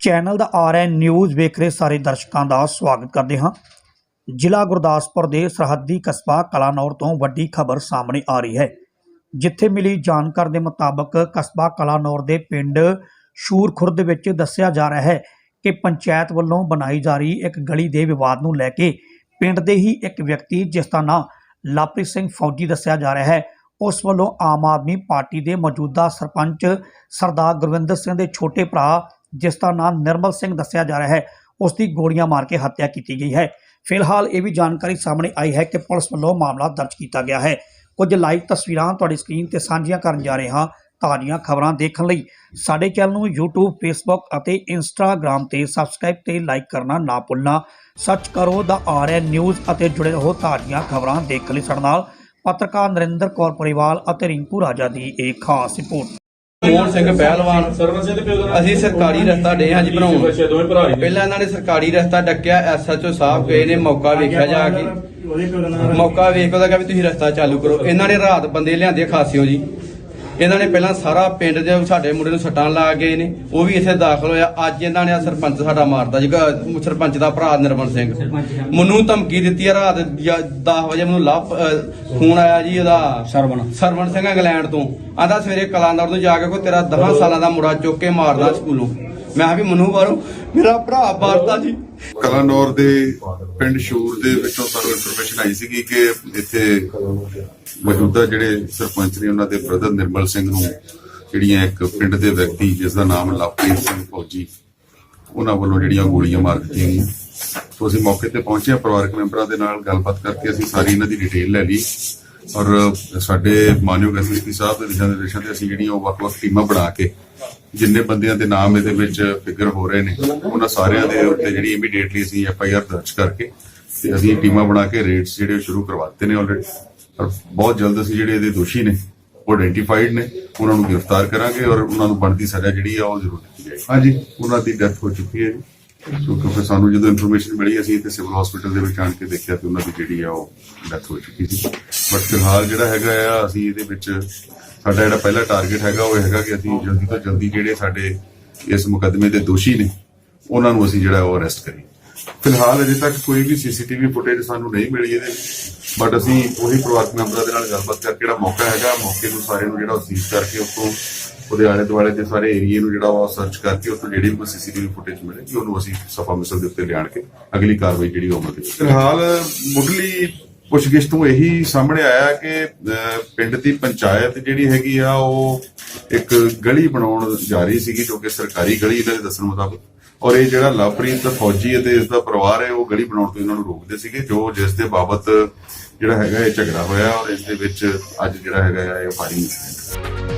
Channel ਦਾ R N news ਵੇਖ ਰਹੇ ਸਾਰੇ ਦਰਸ਼ਕਾਂ ਦਾ ਸਵਾਗਤ ਕਰਦੇ ਹਾਂ। ਜ਼ਿਲ੍ਹਾ ਗੁਰਦਾਸਪੁਰ ਦੇ ਸਰਹੱਦੀ ਕਸਬਾ ਕਲਾਨੌਰ ਤੋਂ ਵੱਡੀ ਖਬਰ ਸਾਹਮਣੇ ਆ ਰਹੀ ਹੈ। ਜਿੱਥੇ ਮਿਲੀ ਜਾਣਕਾਰੀ ਦੇ ਮੁਤਾਬਕ ਕਸਬਾ ਕਲਾਨੌਰ ਦੇ ਪਿੰਡ ਸ਼ੂਰ ਖੁਰਦ ਵਿੱਚ ਦੱਸਿਆ ਜਾ ਰਿਹਾ ਹੈ ਕਿ ਪੰਚਾਇਤ ਵੱਲੋਂ ਬਣਾਈ ਜਾ ਰਹੀ ਇੱਕ ਗਲੀ ਦੇ ਵਿਵਾਦ ਨੂੰ ਲੈ ਕੇ ਪਿੰਡ ਦੇ ਹੀ ਇੱਕ ਵਿਅਕਤੀ, ਜਿਸ ਦਾ ਨਾਮ ਲਾਪ੍ਰੀਤ ਸਿੰਘ ਫੌਜੀ ਦੱਸਿਆ ਜਾ ਰਿਹਾ ਹੈ, ਉਸ ਵੱਲੋਂ ਆਮ ਆਦਮੀ ਪਾਰਟੀ ਦੇ ਮੌਜੂਦਾ ਸਰਪੰਚ ਸਰਦਾਰ ਗੁਰਵਿੰਦਰ ਸਿੰਘ ਦੇ ਛੋਟੇ ਭਰਾ ਜਿਸ ਦਾ ਨਾਮ ਨਿਰਮਲ ਸਿੰਘ ਦੱਸਿਆ ਜਾ ਰਿਹਾ ਹੈ, ਉਸ ਦੀ ਗੋਲੀਆਂ ਮਾਰ ਕੇ ਹੱਤਿਆ ਕੀਤੀ ਗਈ ਹੈ। ਫਿਲਹਾਲ ਇਹ ਵੀ ਜਾਣਕਾਰੀ ਸਾਹਮਣੇ ਆਈ ਹੈ ਕਿ ਪੁਲਿਸ ਵੱਲੋਂ ਮਾਮਲਾ ਦਰਜ ਕੀਤਾ ਗਿਆ ਹੈ। ਕੁਝ ਲਾਈਵ ਤਸਵੀਰਾਂ ਤੁਹਾਡੀ ਸਕਰੀਨ ਤੇ ਸਾਂਝੀਆਂ ਕਰਨ ਜਾ ਰਹੇ ਹਾਂ ਤਾਜ਼ੀਆਂ ਖਬਰਾਂ ਦੇਖਣ ਲਈ। ਸਾਡੇ ਚੈਨਲ ਨੂੰ YouTube, Facebook ਅਤੇ Instagram ਤੇ ਸਬਸਕ੍ਰਾਈਬ ਤੇ ਲਾਈਕ ਕਰਨਾ ਨਾ ਭੁੱਲਣਾ। ਸਰਚ ਕਰੋ ਦਾ ਆਰਐਨ ਨਿਊਜ਼ ਅਤੇ ਜੁੜੇ ਰਹੋ ਤਾਜ਼ੀਆਂ ਖਬਰਾਂ ਦੇਖਣ ਲਈ। ਸਾਡੇ ਨਾਲ ਪੱਤਰਕਾਰ ਨਰਿੰਦਰ ਕੌਰ ਪਰਿਵਾਲ ਅਤੇ ਰਿੰਕੂ ਰਾਜਾ ਦੀ ਇਹ ਖਾਸ ਰਿਪੋਰਟ। ਮੋਹਨ ਸਿੰਘ ਪਹਿਲਵਾਨ। ਸਰਵਨ ਸਿੰਘ ਪਿਓ ਦਾ ਅਸੀਂ ਸਰਕਾਰੀ ਰਸਤਾ ਡੇ ਹਾਂ ਜੀ ਬਣਾਉਣ। ਦੋਵੇਂ ਭਰਾ ਹੀ ਨੇ। ਪਹਿਲਾਂ ਇਹਨਾਂ ਨੇ ਸਰਕਾਰੀ ਰਸਤਾ ਡੱਕਿਆ ਐਸਐਚਓ ਸਾਹਿਬ ਗਏ ਨੇ, ਮੌਕਾ ਵੇਖਿਆ ਜਾ ਕੇ। ਉਹਦੇ ਪਿਓ ਦਾ ਮੌਕਾ ਵੇਖ ਉਹਦਾ ਕਿਹਾ ਵੀ ਤੁਸੀਂ ਰਸਤਾ ਚਾਲੂ ਕਰੋ। ਇਹਨਾਂ ਨੇ ਰਾਤ ਬੰਦੇ ਲਿਆਂਦੇ, ਖਾਸਿਓ ਜੀ। ਇਹਨਾਂ ਨੇ ਪਹਿਲਾਂ ਸਾਰਾ ਪਿੰਡ ਦੇ ਸਾਡੇ ਮੁੰਡੇ ਨੂੰ ਸੱਟਾਂ ਲਾ ਗਏ ਨੇ ਉਹ ਵੀ ਇੱਥੇ ਦਾਖਲ ਹੋਇਆ। ਅੱਜ ਇਹਨਾਂ ਨੇ ਆਹ ਸਰਪੰਚ ਸਾਡਾ ਮਾਰਦਾ ਜੀ ਅਹ ਸਰਪੰਚ ਦਾ ਭਰਾ ਨਿਰਮਲ ਸਿੰਘ। ਮੈਨੂੰ ਧਮਕੀ ਦਿੱਤੀ ਆ ਰਾਤ 10 ਵਜੇ ਮੈਨੂੰ ਲੱਭ ਫੋਨ ਆਇਆ ਜੀ ਉਹਦਾ। ਸਰਵਣ। ਸਰਵਣ ਸਿੰਘ ਇੰਗਲੈਂਡ ਤੋਂ। ਆਂਦਾ ਸਵੇਰੇ ਕਲਾਨੌਰ ਨੂੰ ਜਾ ਕੇ ਕੋਈ ਤੇਰਾ 10 ਸਾਲਾਂ ਦਾ ਮੁੰਡਾ ਚੁੱਕ ਕੇ ਮਾਰਦਾ ਸਕੂਲੋਂ। ਮੈਂ ਕਿਹਾ ਵੀ ਮਨੂੰ ਬਾਰੋ ਮੇਰਾ ਭਰਾ ਮਾਰਦਾ ਜੀ। ਕਲਾਨੌਰ ਦੇ ਪਿੰਡ ਸ਼ੂਰ ਦੇ ਵਿੱਚੋਂ ਸਾਨੂੰ ਇਨਫੋਰਮੇਸ਼ਨ ਆਈ ਸੀਗੀ ਕਿ ਇੱਥੇ ਮੌਜੂਦਾ ਜਿਹੜੇ ਸਰਪੰਚ ਨੇ ਉਹਨਾਂ ਦੇ ਬ੍ਰਦਰ ਨਿਰਮਲ ਸਿੰਘ ਨੂੰ, ਜਿਹੜੀਆਂ ਇੱਕ ਪਿੰਡ ਦੇ ਵਿਅਕਤੀ ਜਿਸ ਦਾ ਨਾਮ ਲਵਪ੍ਰੀਤ ਸਿੰਘ ਫੌਜੀ, ਉਹਨਾਂ ਵੱਲੋਂ ਜਿਹੜੀਆਂ ਗੋਲੀਆਂ ਮਾਰ ਦਿੱਤੀਆਂ ਗਈਆਂ। ਤੋਂ ਅਸੀਂ ਮੌਕੇ ਤੇ ਪਹੁੰਚੇ ਪਰਿਵਾਰਕ ਮੈਂਬਰਾਂ ਦੇ ਨਾਲ ਗੱਲਬਾਤ ਕਰਕੇ ਅਸੀਂ ਸਾਰੀ ਇਹਨਾਂ ਦੀ ਡਿਟੇਲ ਲੈ ਲਈ। ਔਰ ਸਾਡੇ ਮਾਨਯੋਗ ਐਸਐਸਪੀ ਸਾਹਿਬ ਦੇ ਦਿਸ਼ਾ ਨਿਰਦੇਸ਼ਾਂ ਤੇ ਅਸੀਂ ਜਿਹੜੀਆਂ ਉਹ ਵੱਖ-ਵੱਖ ਟੀਮਾਂ ਬਣਾ ਕੇ ਜਿੰਨੇ ਬੰਦਿਆਂ ਦੇ ਨਾਮ ਇਹਦੇ ਵਿੱਚ ਫਿਗਰ ਹੋ ਰਹੇ ਨੇ ਉਹਨਾਂ ਸਾਰਿਆਂ ਦੇ ਉੱਤੇ ਜਿਹੜੀ ਇਮੀਡੀਏਟਲੀ ਅਸੀਂ ਐਫ ਆਈ ਆਰ ਦਰਜ ਕਰਕੇ ਤੇ ਅਸੀਂ ਟੀਮਾਂ ਬਣਾ ਕੇ ਰੇਡਸ ਜਿਹੜੇ ਸ਼ੁਰੂ ਕਰਵਾਤੇ ਨੇ ਆਲਰੇਡੀ ਔਰ ਬਹੁਤ ਜਲਦ ਅਸੀਂ ਜਿਹੜੇ ਇਹਦੇ ਦੋਸ਼ੀ ਨੇ ਉਹ ਆਇਡੈਂਟੀਫਾਈਡ ਨੇ ਉਹਨਾਂ ਨੂੰ ਗ੍ਰਿਫਤਾਰ ਕਰਾਂਗੇ ਔਰ ਉਹਨਾਂ ਨੂੰ ਬਣਦੀ ਸਜ਼ਾ ਜਿਹੜੀ ਆ ਉਹ ਜ਼ਰੂਰ ਦਿੱਤੀ ਜਾਏਗੀ। ਹਾਂਜੀ। ਉਹਨਾਂ ਦੀ ਡੈਥ ਹੋ ਚੁੱਕੀ ਹੈ ਸੋ ਕਿਉਂਕਿ ਸਾਨੂੰ ਜਦੋਂ ਇਨਫੋਰਮੇਸ਼ਨ ਮਿਲੀ ਅਸੀਂ ਇੱਥੇ ਸਿਵਲ ਹਸਪੀਟਲ ਦੇ ਵਿੱਚ ਆਣ ਕੇ ਦੇਖਿਆ ਤੇ ਉਹਨਾਂ ਦੀ ਜਿਹੜੀ ਆ ਉਹ ਡੈਥ ਹੋ ਚੁੱਕੀ ਸੀ। ਬਟ ਫਿਲਹਾਲ ਜਿਹੜਾ ਹੈਗਾ ਆ ਅਸੀਂ ਇਹਦੇ ਵਿੱਚ ਸਾਡਾ ਜਿਹੜਾ ਪਹਿਲਾ ਟਾਰਗੇਟ ਹੈਗਾ, ਉਹ ਹੈਗਾ ਕਿ ਅਸੀਂ ਜਲਦੀ ਤੋਂ ਜਲਦੀ ਜਿਹੜੇ ਸਾਡੇ ਇਸ ਮੁਕੱਦਮੇ ਦੇ ਦੋਸ਼ੀ ਨੇ, ਉਹਨਾਂ ਨੂੰ ਅਸੀਂ ਜਿਹੜਾ ਉਹ ਅਰੈਸਟ ਕਰੀਏ। ਫਿਲਹਾਲ ਅਜੇ ਤੱਕ ਕੋਈ ਵੀ ਸੀਸੀਟੀਵੀ ਫੁਟੇਜ ਸਾਨੂੰ ਨਹੀਂ ਮਿਲੀ ਇਹਦੇ ਬਟ ਅਸੀਂ ਉਹੀ ਪਰਿਵਾਰਕ ਮੈਂਬਰਾਂ ਦੇ ਨਾਲ ਗੱਲਬਾਤ ਕਰਕੇ ਜਿਹੜਾ ਮੌਕਾ ਹੈਗਾ, ਮੌਕੇ ਨੂੰ ਸਾਰੇ ਨੂੰ ਜਿਹੜਾ ਸੀਜ਼ ਕਰਕੇ ਉਤੋਂ ਉਹਦੇ ਆਲੇ ਦੁਆਲੇ ਦੇ ਸਾਰੇ ਏਰੀਏ ਨੂੰ ਜਿਹੜਾ ਉਹ ਸਰਚ ਕਰਕੇ ਉਤੋਂ ਜਿਹੜੀ ਵੀ ਸੀਸੀਟੀਵੀ ਫੁਟੇਜ ਮਿਲੇਗੀ, ਉਹਨੂੰ ਅਸੀਂ ਸਫਾ ਮਿਸਲ ਦੇ ਉੱਤੇ ਲਿਆਣ ਕੇ ਅਗਲੀ ਕਾਰਵਾਈ ਜਿਹੜੀ ਉਹ ਅਮਲ ਵਿੱਚ ਫਿਲਹਾਲ ਮੁੱਢਲੀ ਪੁੱਛਗਿੱਛ ਤੋਂ ਇਹੀ ਸਾਹਮਣੇ ਆਇਆ ਕਿ ਪਿੰਡ ਦੀ ਪੰਚਾਇਤ ਜਿਹੜੀ ਹੈਗੀ ਆ, ਉਹ ਇੱਕ ਗਲੀ ਬਣਾਉਣ ਜਾ ਰਹੀ ਸੀਗੀ, ਜੋ ਕਿ ਸਰਕਾਰੀ ਗਲੀ, ਇਹਨਾਂ ਦੇ ਦੱਸਣ ਮੁਤਾਬਕ। ਔਰ ਇਹ ਜਿਹੜਾ ਲਵਪ੍ਰੀਤ ਫੌਜੀ ਅਤੇ ਇਸ ਦਾ ਪਰਿਵਾਰ ਹੈ, ਉਹ ਗਲੀ ਬਣਾਉਣ ਤੋਂ ਇਹਨਾਂ ਨੂੰ ਰੋਕਦੇ ਸੀਗੇ, ਜੋ ਜਿਸ ਦੇ ਬਾਬਤ ਜਿਹੜਾ ਹੈਗਾ ਇਹ ਝਗੜਾ ਹੋਇਆ, ਔਰ ਇਸ ਦੇ ਵਿੱਚ ਅੱਜ ਜਿਹੜਾ ਹੈਗਾ ਆ, ਇਹ ਫਾਇਰਿੰਗ